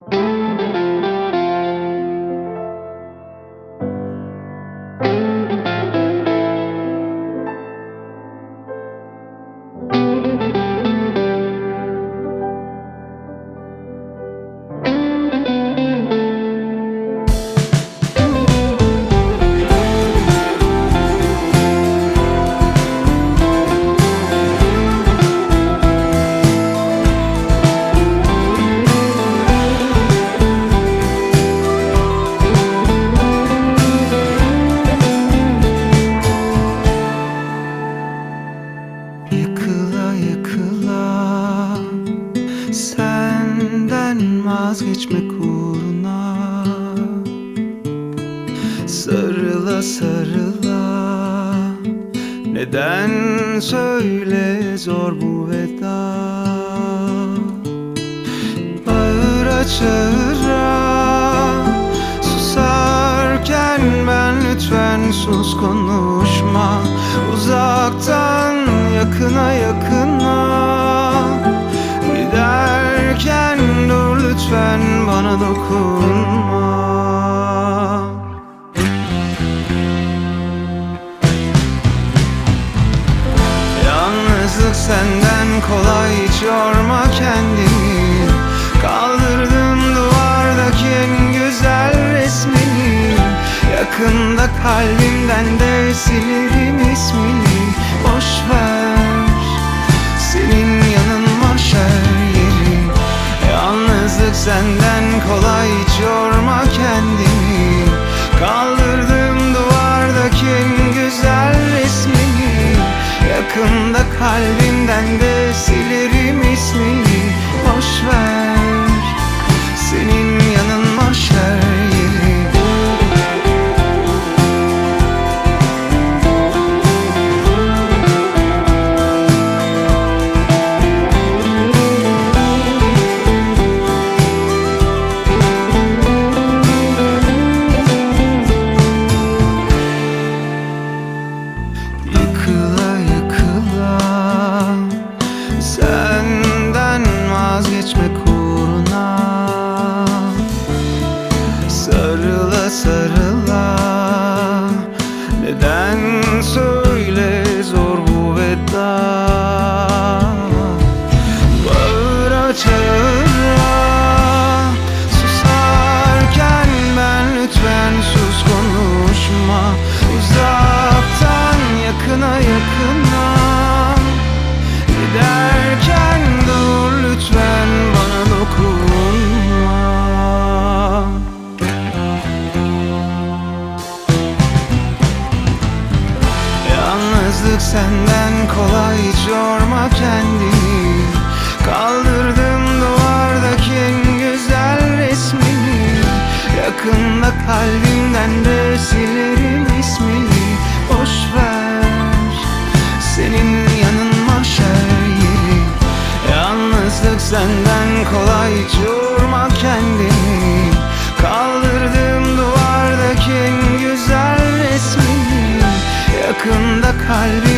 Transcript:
you Senden vazgeçmek uğruna Sarıla sarıla. Neden söyle zor bu veda? Bağıra çağıra. Susarken ben lütfen sus konuşma. Uzaktan yakına yakına Yalnızlık senden kolay hiç yorma kendini. Kaldırdım duvardaki güzel resmini. Yakında kalbimden de silirim ismini. Boş ver senin yanın mahşer yeri. Yalnızlık senden Yakında kalbimden de silerim Sarıla sarıla. Neden söyle Yalnızlık senden kolay hiç yorma kendini. Kaldırdım duvardaki güzel resmini. Yakında kalbimden de silerim ismini. Boş ver senin yanın mahşer yeri Yalnızlık senden kolay hiç yorma kendini. Kaldırdım duvardaki güzel resmini. Yakında kalbimden de silerim